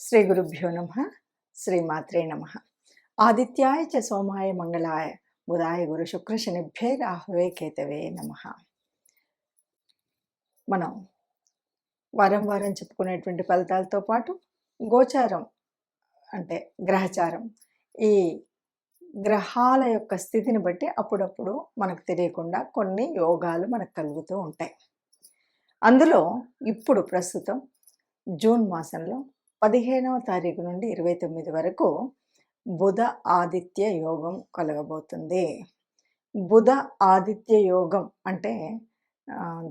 శ్రీ గురుభ్యో నమ శ్రీమాత్రే నమ ఆదిత్యాయ చ సోమాయ మంగళాయ బుధాయ గురు శుక్ర శనిభ్యే రాహువే కేతవే నమ మనం వారం వారం చెప్పుకునేటువంటి ఫలితాలతో పాటు గోచారం అంటే గ్రహచారం ఈ గ్రహాల యొక్క స్థితిని బట్టి అప్పుడప్పుడు మనకు తెలియకుండా కొన్ని యోగాలు మనకు కలుగుతూ ఉంటాయి. అందులో ఇప్పుడు ప్రస్తుతం జూన్ మాసంలో పదిహేనవ తారీఖు నుండి ఇరవై తొమ్మిది వరకు బుధ ఆదిత్య యోగం కలగబోతుంది. బుధ ఆదిత్య యోగం అంటే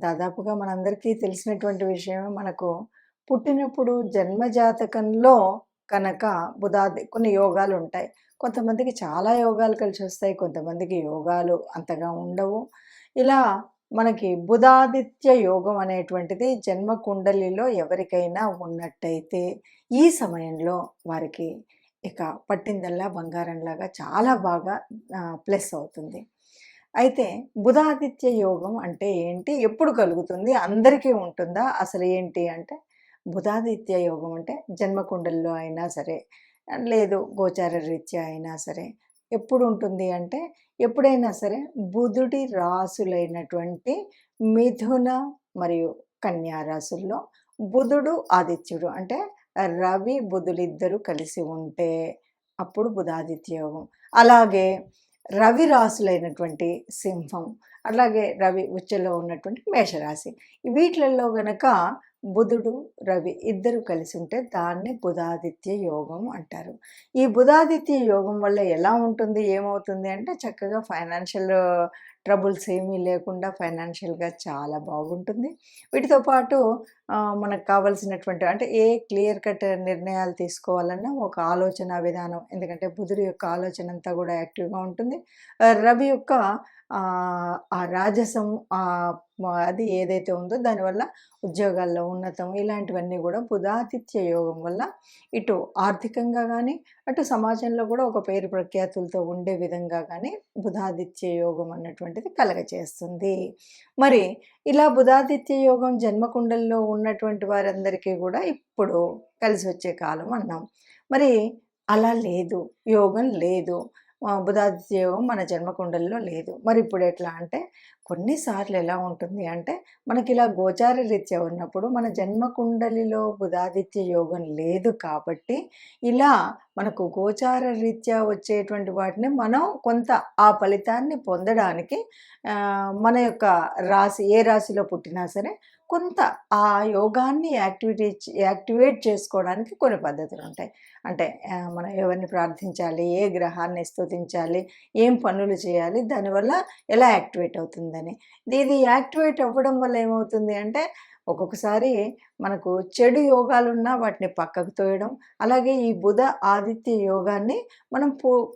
దాదాపుగా మనందరికీ తెలిసినటువంటి విషయమే. మనకు పుట్టినప్పుడు జన్మజాతకంలో కనుక బుధాది కొన్ని యోగాలు ఉంటాయి. కొంతమందికి చాలా యోగాలు కలిసి వస్తాయి కొంతమందికి యోగాలు అంతగా ఉండవు. ఇలా మనకి బుధాదిత్య యోగం అనేటువంటిది జన్మ కుండలిలో ఎవరికైనా ఉన్నట్టయితే ఈ సమయంలో వారికి ఇక పట్టిందల్లా బంగారంలాగా చాలా బాగా ప్లస్ అవుతుంది. అయితే బుధాదిత్య యోగం అంటే ఏంటి? ఎప్పుడు కలుగుతుంది? అందరికీ ఉంటుందా? అసలు ఏంటి అంటే బుధాదిత్య యోగం అంటే జన్మకుండల్లో అయినా సరే లేదు గోచార రీత్యా అయినా సరే ఎప్పుడు ఉంటుంది అంటే ఎప్పుడైనా సరే బుధుడి రాసులైనటువంటి మిథున మరియు కన్యా రాసుల్లో బుధుడు ఆదిత్యుడు అంటే రవి బుధులిద్దరూ కలిసి ఉంటే అప్పుడు బుధాదిత్య యోగం. అలాగే రవి రాసులైనటువంటి సింహం అలాగే రవి ఉచ్చలో ఉన్నటువంటి మేషరాశి. వీటిలలో గనక బుధుడు రవి ఇద్దరు కలిసి ఉంటే దాన్ని బుధాదిత్య యోగం అంటారు. ఈ బుధాదిత్య యోగం వల్ల ఎలా ఉంటుంది? ఏమవుతుంది అంటే చక్కగా ఫైనాన్షియల్ ట్రబుల్స్ ఏమీ లేకుండా ఫైనాన్షియల్గా చాలా బాగుంటుంది. వీటితో పాటు మనకు కావాల్సినటువంటి అంటే ఏ క్లియర్ కట్ నిర్ణయాలు తీసుకోవాలన్నా ఒక ఆలోచన విధానం ఎందుకంటే బుధుడు యొక్క ఆలోచన అంతా కూడా యాక్టివ్గా ఉంటుంది. రవి యొక్క ఆ, రాజసం అది ఏదైతే ఉందో దానివల్ల ఉద్యోగాల్లో ఉన్నతం ఇలాంటివన్నీ కూడా బుధాతిథ్య యోగం వల్ల ఇటు ఆర్థికంగా కానీ అటు సమాజంలో కూడా ఒక పేరు ప్రఖ్యాతులతో ఉండే విధంగా కానీ బుధాదిత్య యోగం అన్నటువంటిది కలగచేస్తుంది మరి ఇలా బుధాదిత్య యోగం జన్మకుండల్లో ఉన్నటువంటి వారందరికీ కూడా ఇప్పుడు కలిసి వచ్చే కాలం అన్నాం. మరి అలా లేదు యోగం లేదు. బుధాదిత్యయోగం మన జన్మకుండల్లో లేదు. మరి ఇప్పుడు ఎట్లా అంటే కొన్నిసార్లు ఎలా ఉంటుంది అంటే మనకి ఇలా గోచార రీత్యా ఉన్నప్పుడు మన జన్మకుండలిలో బుధాదిత్య యోగం లేదు కాబట్టి ఇలా మనకు గోచార రీత్యా వచ్చేటువంటి వాటిని మనం కొంత ఆ ఫలితాన్ని పొందడానికి మన యొక్క రాశి ఏ రాశిలో పుట్టినా సరే కొంత ఆ యోగాన్ని యాక్టివిటీ యాక్టివేట్ చేసుకోవడానికి కొన్ని పద్ధతులు ఉంటాయి అంటే మనం ఎవరిని ప్రార్థించాలి ఏ గ్రహాన్ని స్తుతించాలి ఏం పనులు చేయాలి దానివల్ల ఎలా యాక్టివేట్ అవుతుందని. ఇది యాక్టివేట్ అవ్వడం వల్ల ఏమవుతుంది అంటే ఒక్కొక్కసారి మనకు చెడు యోగాలున్నా వాటిని పక్కకు తోయడం అలాగే ఈ బుధ ఆదిత్య యోగాన్ని మనం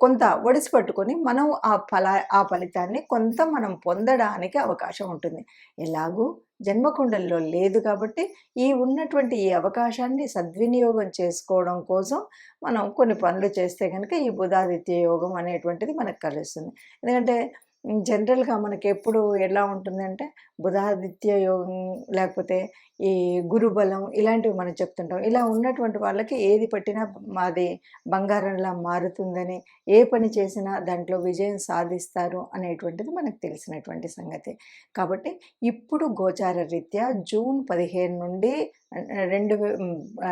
కొంత ఒడిసి పట్టుకొని మనం ఆ ఫల ఆ ఫలితాన్ని కొంత మనం పొందడానికి అవకాశం ఉంటుంది. ఎలాగూ జన్మకుండల్లో లేదు కాబట్టి ఈ ఉన్నటువంటి ఈ అవకాశాన్ని సద్వినియోగం చేసుకోవడం కోసం మనం కొన్ని పనులు చేస్తే కనుక ఈ బుధాదిత్య యోగం అనేటువంటిది మనకు కలుస్తుంది. ఎందుకంటే జనరల్గా మనకి ఎప్పుడు ఎలా ఉంటుందంటే బుధాదిత్య యోగం లేకపోతే ఈ గురుబలం ఇలాంటివి మనం చెప్తుంటాం. ఇలా ఉన్నటువంటి వాళ్ళకి ఏది పట్టినా మాది బంగారంలా మారుతుందని ఏ పని చేసినా దాంట్లో విజయం సాధిస్తారు అనేటువంటిది మనకు తెలిసినటువంటి సంగతి. కాబట్టి ఇప్పుడు గోచార రీత్యా జూన్ పదిహేను నుండి రెండు వే-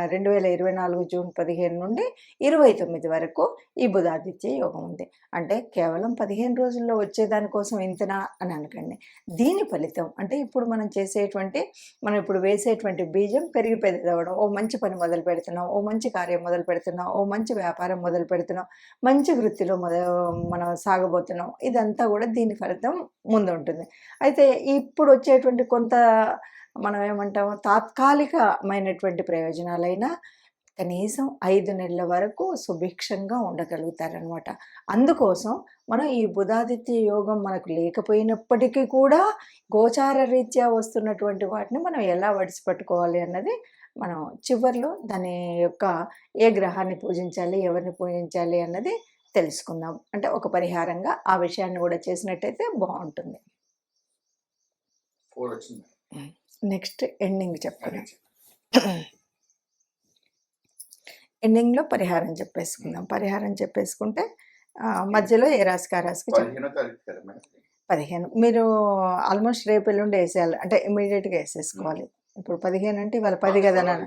రెండు వేల ఇరవై నాలుగు జూన్ పదిహేను నుండి ఇరవై తొమ్మిది వరకు ఈ బుధాదిత్య యోగం ఉంది. అంటే కేవలం పదిహేను రోజుల్లో వచ్చేదానికోసం ఇంతనా అని అనకండి. దీని ఫలితం అంటే ఇప్పుడు మనం చేసేటువంటి మనం ఇప్పుడు వేసేటువంటి బీజం పెరిగి పెద్దవడం ఓ మంచి పని మొదలు పెడుతున్నాం. ఓ మంచి కార్యం మొదలు పెడుతున్నాం. ఓ మంచి వ్యాపారం మొదలు పెడుతున్నాం. మంచి వృత్తిలో మొద మనం సాగబోతున్నాం. ఇదంతా కూడా దీని ఫలితం ముందు ఉంటుంది అయితే ఇప్పుడు వచ్చేటువంటి కొంత మనం ఏమంటాము తాత్కాలికమైనటువంటి ప్రయోజనాలైనా కనీసం ఐదు నెలల వరకు సుభిక్షంగా ఉండగలుగుతారనమాట అందుకోసం మనం ఈ బుధాదిత్య యోగం మనకు లేకపోయినప్పటికీ కూడా గోచార రీత్యా వస్తున్నటువంటి వాటిని మనం ఎలా వడిసిపెట్టుకోవాలి అన్నది మనం చివర్లో దాని యొక్క ఏ గ్రహాన్ని పూజించాలి ఎవరిని పూజించాలి అన్నది తెలుసుకుందాం. అంటే ఒక పరిహారంగా ఆ విషయాన్ని కూడా చేసినట్టయితే బాగుంటుంది. నెక్స్ట్ ఎండింగ్ అది ఎండింగ్లో పరిహారం చెప్పేసుకుందాం. పరిహారం చెప్పేసుకుంటే మధ్యలో ఏ రాశికి ఆ రాశికి పదిహేనో మీరు ఆల్మోస్ట్ రేపు ఎల్లుండి వేసేయాలి. అంటే ఇమీడియట్గా వేసేసుకోవాలి. ఇప్పుడు పదిహేను అంటే ఇవాళ పది కదా నాన్న.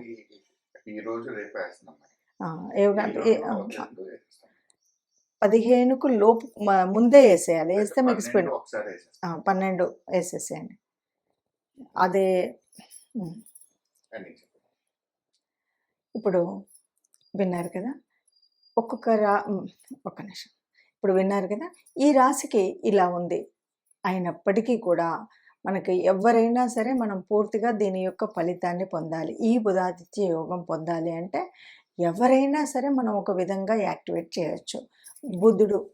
పదిహేనుకు లోపు ముందే వేసేయాలి. వేస్తే మీకు స్పీడ్ పన్నెండు వేసేసేయండి. అదే. ఇప్పుడు విన్నారు కదా? ఒక్కొక్క రా ఒక్క నిమిషం. ఇప్పుడు విన్నారు కదా? ఈ రాశికి ఇలా ఉంది. అయినప్పటికీ కూడా మనకి ఎవరైనా సరే మనం పూర్తిగా దీని యొక్క ఫలితాన్ని పొందాలి. ఈ బుధాదిత్య యోగం పొందాలి అంటే ఎవరైనా సరే మనం ఒక విధంగా యాక్టివేట్ చేయొచ్చు. బుధుడు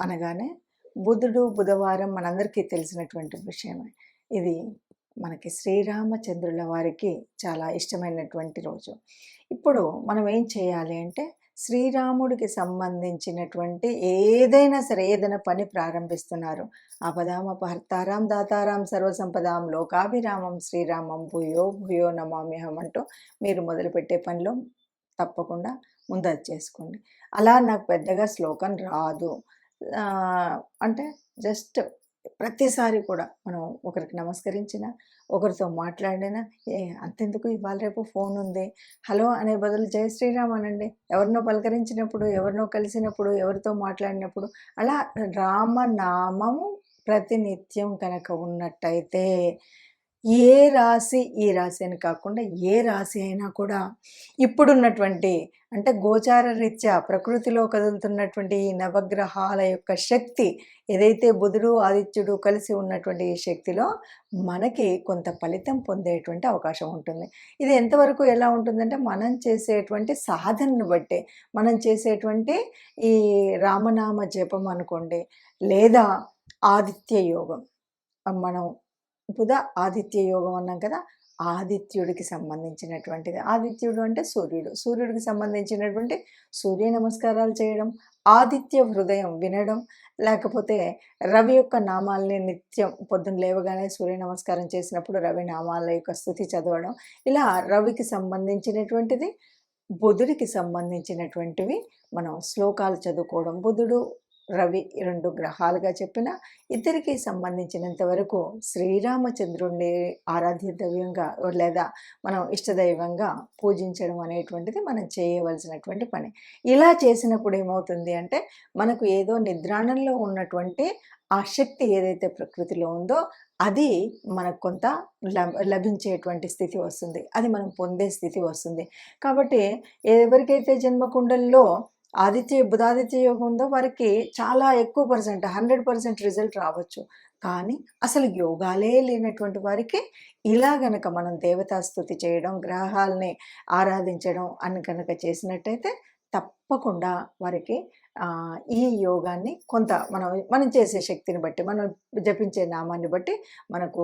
అనగానే బుధుడు బుధవారం మనందరికీ తెలిసినటువంటి విషయమే. ఇది మనకి శ్రీరామచంద్రుల వారికి చాలా ఇష్టమైనటువంటి రోజు. ఇప్పుడు మనం ఏం చేయాలి అంటే శ్రీరాముడికి సంబంధించినటువంటి ఏదైనా సరే ఏదైనా పని ప్రారంభిస్తున్నారు. అపదామ భర్తారాం దాతారాం సర్వసంపదాం లోకాభిరామం శ్రీరామం భూయో భూయో నమామ్యహం అంటూ మీరు మొదలుపెట్టే పనిలో తప్పకుండా ముందది చేసుకోండి. అలా నాకు పెద్దగా శ్లోకం రాదు. అంటే జస్ట్ ప్రతిసారి కూడా మనం ఒకరికి నమస్కరించిన ఒకరితో మాట్లాడినా ఏ అంతెందుకు ఇవాళ రేపు ఫోన్ ఉంది? హలో అనే బదులు జై శ్రీరామ్ అనండి. ఎవరినో పలకరించినప్పుడు ఎవరినో కలిసినప్పుడు ఎవరితో మాట్లాడినప్పుడు అలా రామనామము ప్రతినిత్యం కనుక ఉన్నట్టయితే ఏ రాశి ఈ రాశి అని కాకుండా ఏ రాశి అయినా కూడా ఇప్పుడున్నటువంటి అంటే గోచార రీత్యా ప్రకృతిలో కదులుతున్నటువంటి ఈ నవగ్రహాల యొక్క శక్తి ఏదైతే బుధుడు ఆదిత్యుడు కలిసి ఉన్నటువంటి ఈ శక్తిలో మనకి కొంత ఫలితం పొందేటువంటి అవకాశం ఉంటుంది. ఇది ఎంతవరకు ఎలా ఉంటుందంటే మనం చేసేటువంటి సాధనను బట్టి మనం చేసేటువంటి ఈ రామనామ జపం అనుకోండి లేదా ఆదిత్య యోగం. మనం బుధ ఆదిత్య యోగం అన్నాం కదా ఆదిత్యుడికి సంబంధించినటువంటిది. ఆదిత్యుడు అంటే సూర్యుడు. సూర్యుడికి సంబంధించినటువంటి సూర్య నమస్కారాలు చేయడం ఆదిత్య హృదయం వినడం లేకపోతే రవి యొక్క నామాల్ని నిత్యం పొద్దున్న లేవగానే సూర్య నమస్కారం చేసినప్పుడు రవి నామాల యొక్క స్థుతి చదవడం ఇలా రవికి సంబంధించినటువంటిది బుధుడికి సంబంధించినటువంటివి మనం శ్లోకాలు చదువుకోవడం. బుధుడు రవి రెండు గ్రహాలుగా చెప్పిన ఇద్దరికి సంబంధించినంత వరకు శ్రీరామచంద్రుణ్ణి ఆరాధ్య దైవంగా లేదా మనం ఇష్టదైవంగా పూజించడం అనేటువంటిది మనం చేయవలసినటువంటి పని. ఇలా చేసినప్పుడు ఏమవుతుంది అంటే మనకు ఏదో నిద్రాణంలో ఉన్నటువంటి ఆ శక్తి ఏదైతే ప్రకృతిలో ఉందో అది మనకు కొంత లభించేటువంటి స్థితి వస్తుంది. అది మనం పొందే స్థితి వస్తుంది. కాబట్టి ఎవరికైతే జన్మకుండల్లో ఆదిత్య బుధాదిత్య యోగం ఉందో వారికి చాలా ఎక్కువ పర్సెంట్ హండ్రెడ్ పర్సెంట్ రిజల్ట్ రావచ్చు. కానీ అసలు యోగాలే లేనటువంటి వారికి ఇలా గనక మనం దేవతా స్థుతి చేయడం గ్రహాలని ఆరాధించడం అని కనుక చేసినట్టయితే తప్ప తప్పకుండా వారికి ఈ యోగాన్ని కొంత మనం మనం చేసే శక్తిని బట్టి మనం జపించే నామాన్ని బట్టి మనకు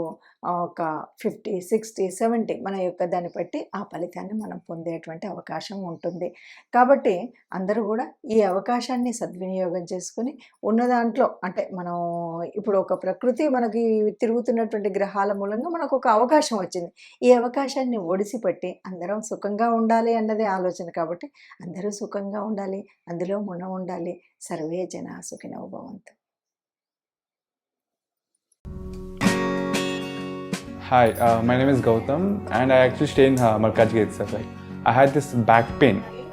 ఒక ఫిఫ్టీ సిక్స్టీ సెవెంటీ మన యొక్క దాన్ని బట్టి ఆ ఫలితాన్ని మనం పొందేటువంటి అవకాశం ఉంటుంది. కాబట్టి అందరూ కూడా ఈ అవకాశాన్ని సద్వినియోగం చేసుకుని ఉన్న దాంట్లో అంటే మనం ఇప్పుడు ఒక ప్రకృతి మనకి తిరుగుతున్నటువంటి గ్రహాల మూలంగా మనకు ఒక అవకాశం వచ్చింది. ఈ అవకాశాన్ని ఒడిసిపెట్టి అందరం సుఖంగా ఉండాలి అన్నదే ఆలోచన కాబట్టి అందరూ సుఖంగా ఉండాలి అందులో మున ఉండాలి సర్వే జన సుఖినో భవంతు Hi, uh, my name is Gautam, and I actually stay in uh, Malkajgiri itself. Like, I had this back pain.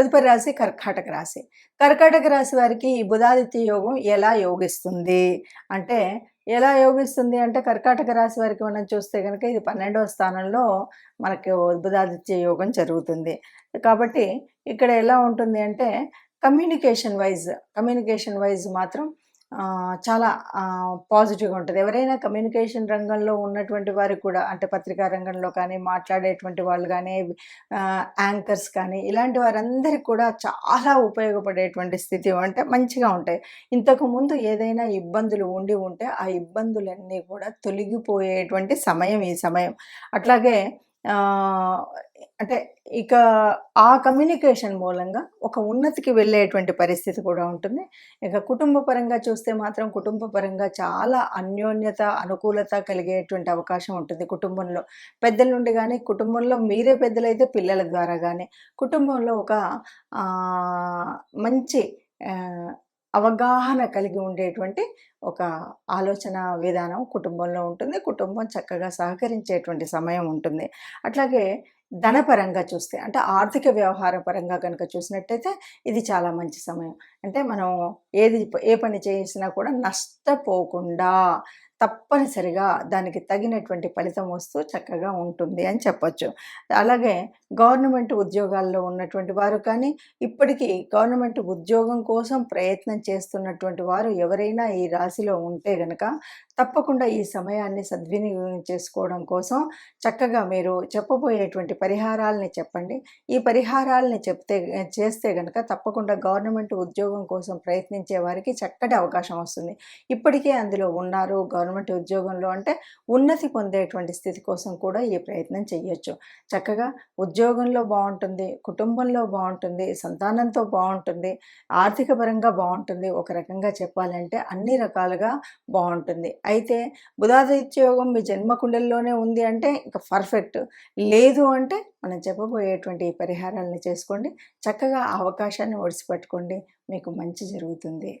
తదుపరి రాశి కర్కాటక రాశి. కర్కాటక రాశి వారికి ఈ బుధాదిత్య యోగం ఎలా యోగిస్తుంది? అంటే ఎలా యోగిస్తుంది అంటే కర్కాటక రాశి వారికి మనం చూస్తే కనుక ఇది పన్నెండవ స్థానంలో మనకి బుధాదిత్య యోగం జరుగుతుంది. కాబట్టి ఇక్కడ ఎలా ఉంటుంది అంటే కమ్యూనికేషన్ వైజ్ కమ్యూనికేషన్ వైజ్ మాత్రం చాలా పాజిటివ్గా ఉంటుంది. ఎవరైనా కమ్యూనికేషన్ రంగంలో ఉన్నటువంటి వారు కూడా అంటే పత్రికా రంగంలో కానీ మాట్లాడేటువంటి వాళ్ళు కానీ యాంకర్స్ కానీ ఇలాంటి వారందరికీ కూడా చాలా ఉపయోగపడేటువంటి స్థితి అంటే మంచిగా ఉంటాయి. ఇంతకుముందు ఏదైనా ఇబ్బందులు ఉండి ఉంటే ఆ ఇబ్బందులన్నీ కూడా తొలగిపోయేటువంటి సమయం ఈ సమయం. అట్లాగే అంటే ఇక ఆ కమ్యూనికేషన్ మూలంగా ఒక ఉన్నతికి వెళ్ళేటువంటి పరిస్థితి కూడా ఉంటుంది. ఇక కుటుంబ పరంగా చూస్తే మాత్రం కుటుంబ పరంగా చాలా అన్యోన్యత అనుకూలత కలిగేటువంటి అవకాశం ఉంటుంది కుటుంబంలో. పెద్దల నుండి కానీ కుటుంబంలో మీరే పెద్దలైతే పిల్లల ద్వారా కానీ కుటుంబంలో ఒక మంచి అవగాహన కలిగి ఉండేటువంటి ఒక ఆలోచన విధానం కుటుంబంలో ఉంటుంది. కుటుంబం చక్కగా సహకరించేటువంటి సమయం ఉంటుంది. అట్లాగే ధనపరంగా చూస్తే అంటే ఆర్థిక వ్యవహార పరంగా కనుక చూసినట్టయితే ఇది చాలా మంచి సమయం. అంటే మనం ఏది ఏ పని చేసినా కూడా నష్టపోకుండా తప్పనిసరిగా దానికి తగినటువంటి ఫలితం వస్తూ చక్కగా ఉంటుంది అని చెప్పొచ్చు. అలాగే గవర్నమెంట్ ఉద్యోగాల్లో ఉన్నటువంటి వారు కానీ ఇప్పటికీ గవర్నమెంట్ ఉద్యోగం కోసం ప్రయత్నం చేస్తున్నటువంటి వారు ఎవరైనా ఈ రాశిలో ఉంటే గనక తప్పకుండా ఈ సమయాన్ని సద్వినియోగం చేసుకోవడం కోసం చక్కగా మీరు చెప్పబోయేటువంటి పరిహారాలని చెప్పండి. ఈ పరిహారాలని చెప్తే చేస్తే గనక తప్పకుండా గవర్నమెంట్ ఉద్యోగం కోసం ప్రయత్నించే వారికి చక్కటి అవకాశం వస్తుంది. ఇప్పటికే అందులో ఉన్నారు గవర్నమెంట్ గవర్నమెంట్ ఉద్యోగంలో అంటే ఉన్నతి పొందేటువంటి స్థితి కోసం కూడా ఈ ప్రయత్నం చేయొచ్చు చక్కగా ఉద్యోగంలో బాగుంటుంది కుటుంబంలో బాగుంటుంది సంతానంతో బాగుంటుంది ఆర్థిక పరంగా బాగుంటుంది ఒక రకంగా చెప్పాలంటే అన్ని రకాలుగా బాగుంటుంది. అయితే బుధాదిత్యోగం మీ జన్మకుండల్లోనే ఉంది అంటే ఇంకా పర్ఫెక్ట్. లేదు అంటే మనం చెప్పబోయేటువంటి పరిహారాలను చేసుకోండి. చక్కగా అవకాశాన్ని ఒడిసిపెట్టుకోండి. మీకు మంచి జరుగుతుంది.